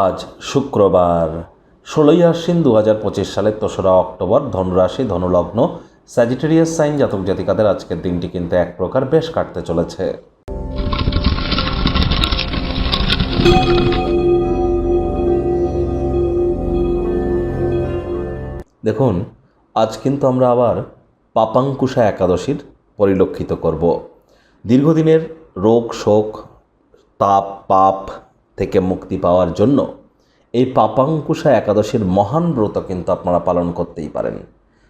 আজ শুক্রবার, ষোলোই আশ্বিন দু হাজার পঁচিশ সালের তেসরা অক্টোবর, ধনুরাশি, ধনুলগ্ন স্যাজিটেরিয়াস সাইন জাতক জাতিকাদের আজকের দিনটি কিন্তু এক প্রকার বেশ কাটতে চলেছে। দেখুন, আজ কিন্তু আমরা আবার পাপাঙ্কুশা একাদশীর পরিলক্ষিত করব। দীর্ঘদিনের রোগ, শোক, তাপ, পাপ থেকে মুক্তি পাওয়ার জন্য এই পাপাঙ্কুশা একাদশীর মহান ব্রত কিন্তু আপনারা পালন করতেই পারেন।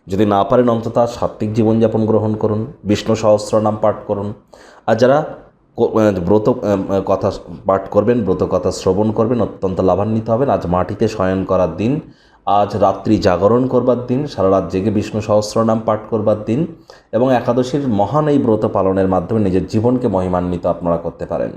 যদি না পারেন অন্তত সাত্ত্বিক জীবনযাপন গ্রহণ করুন, বিষ্ণু সহস্র নাম পাঠ করুন। আর যারা ব্রত কথা পাঠ করবেন, ব্রত কথা শ্রবণ করবেন, অত্যন্ত লাভান্বিত হবেন। আজ মাটিতে শয়ন করার দিন, আজ রাত্রি জাগরণ করবার দিন, সারা রাত জেগে বিষ্ণু সহস্র নাম পাঠ করবার দিন এবং একাদশীর মহান এই ব্রত পালনের মাধ্যমে নিজের জীবনকে মহিমান্বিত আপনারা করতে পারেন।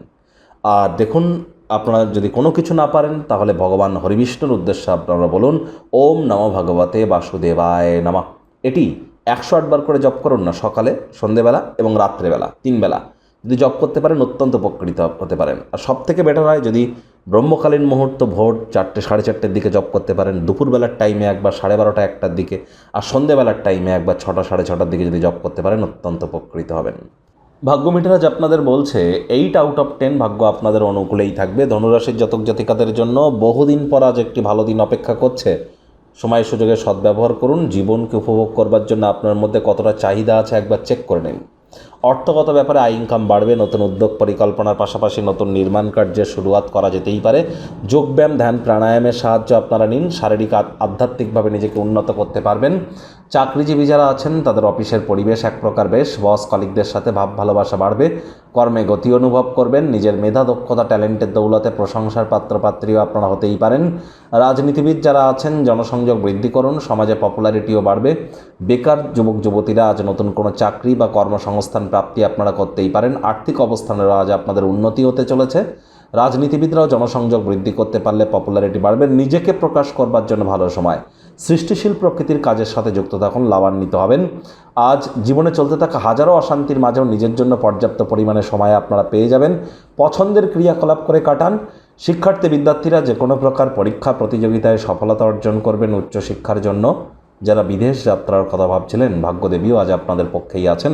আর দেখুন আপনারা যদি কোনো কিছু না পারেন, তাহলে ভগবান হরিবিষ্ণুর উদ্দেশ্যে আপনারা বলুন, ওম নম ভগবতে বাসুদেবায় নমঃ। এটি একশো আটবার করে জপ করুন না, সকালে, সন্ধেবেলা এবং রাত্রেবেলা, তিনবেলা। যদি জপ করতে পারেন, অত্যন্ত উপকৃত হতে পারেন। আর সব থেকে বেটার হয়, যদি ব্রহ্মকালীন মুহূর্ত ভোর চারটে, সাড়ে চারটের দিকে জপ করতে পারেন, দুপুরবেলার টাইমে একবার, সাড়ে বারোটা, একটার দিকে, আর সন্ধেবেলার টাইমে একবার, ছটা, সাড়ে ছটার দিকে যদি জপ করতে পারেন, অত্যন্ত উপকৃত হবেন। ভাগ্য মিটারাজ আপনাদের বলছে এইট আউট অফ টেন ভাগ্য আপনাদের অনুকূলেই থাকবে। ধনুরাশির জাতক জাতিকাদের জন্য বহুদিন পর আজ একটি ভালো দিন অপেক্ষা করছে। সময় সুযোগে সদ্ব্যবহার করুন, জীবনকে উপভোগ করবার জন্য আপনার মধ্যে কতটা চাহিদা আছে একবার চেক করে নিন। অর্থগত ব্যাপারে আয় ইনকাম বাড়বে, নতুন উদ্যোগ পরিকল্পনার পাশাপাশি নতুন নির্মাণ কার্যের শুরুয়াত করা যেতেই পারে। যোগব্যায়াম, ধ্যান, প্রাণায়ামের সাহায্য আপনারা নিন, শারীরিক আধ্যাত্মিকভাবে নিজেকে উন্নত করতে পারবেন। চাকরিজীবী যারা আছেন, তাদের অফিসের পরিবেশ এক প্রকার বেশ, বস কলিকদের সাথে ভাব ভালোবাসা বাড়বে, কর্মে গতি অনুভব করবেন, নিজের মেধা, দক্ষতা, ট্যালেন্টের দৌলতে প্রশংসার পাত্রপাত্রীও আপনারা হতেই পারেন। রাজনীতিবিদ যারা আছেন, জনসংযোগ বৃদ্ধি করুন, সমাজে পপুলারিটিও বাড়বে। বেকার যুবক যুবতীরা আজ নতুন কোনো চাকরি বা কর্মসংস্থান প্রাপ্তি আপনারা করতেই পারেন। আর্থিক অবস্থানেরও আজ আপনাদের উন্নতি হতে চলেছে। রাজনীতিবিদরাও জনসংযোগ বৃদ্ধি করতে পারলে পপুলারিটি বাড়বে। নিজেকে প্রকাশ করবার জন্য ভালো সময়। সৃষ্টিশীল প্রকৃতির কাজের সাথে যুক্ত থাকুন, লাভান্বিত হবেন। আজ জীবনে চলতে থাকা হাজারো অশান্তির মাঝেও নিজের জন্য পর্যাপ্ত পরিমাণে সময় আপনারা পেয়ে যাবেন। পছন্দের ক্রিয়াকলাপ করে কাটান। শিক্ষার্থী বিদ্যার্থীরা যে কোনো প্রকার পরীক্ষা, প্রতিযোগিতায় সফলতা অর্জন করবেন উচ্চশিক্ষার জন্য। যারা বিদেশ যাত্রার কথা ভাবছিলেন, ভাগ্যদেবীও আজ আপনাদের পক্ষেই আছেন।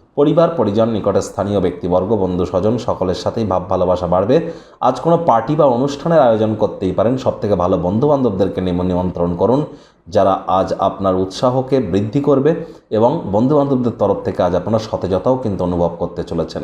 পরিবার, পরিজন, নিকটে স্থানীয় ব্যক্তিবর্গ, বন্ধু, স্বজন সকলের সাথেই ভাব, ভালোবাসা বাড়বে। আজ কোনো পার্টি বা অনুষ্ঠানের আয়োজন করতেই পারেন। সব থেকে ভালো বন্ধুবান্ধবদেরকে নিমন্ত্রণ করুন, যারা আজ আপনার উৎসাহকে বৃদ্ধি করবে এবং বন্ধুবান্ধবদের তরফ থেকে আজ আপনার সতেজতাও কিন্তু অনুভব করতে চলেছেন।